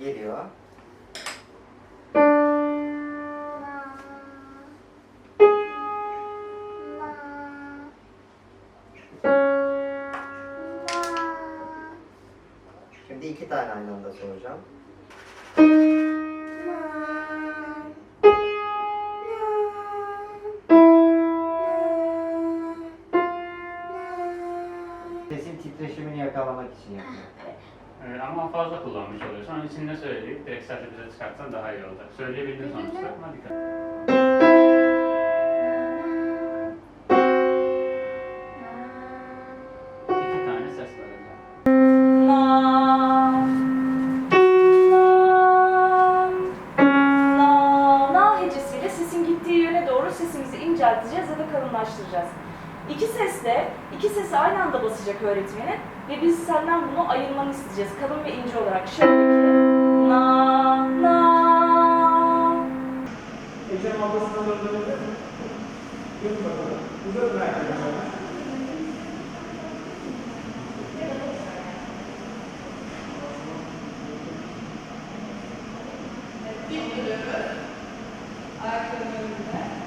Geliyor. Şimdi iki tane aynı anda soracağım. Sesin titreşimini yakalamak için yapıyor. Ee, ama fazla kullanmış oluyorsun. Onun için ne söyleyip direkt sadece bize çıkartsan daha iyi olacak. Söyleyebildin sonuçta ama dikkat. İki tane ses var orada. Na. Na. Na hecesiyle sesin gittiği yöne doğru sesimizi incelteceğiz ya da kalınlaştıracağız. İki sesle, iki sesi aynı anda basacak öğretmenin ve biz senden bunu ayırmanı isteyeceğiz. Kalın ve ince olarak. Şöyle ki. Na. Na. Ecem ablasına döndüğünde Yok bakalım. Uzat belki.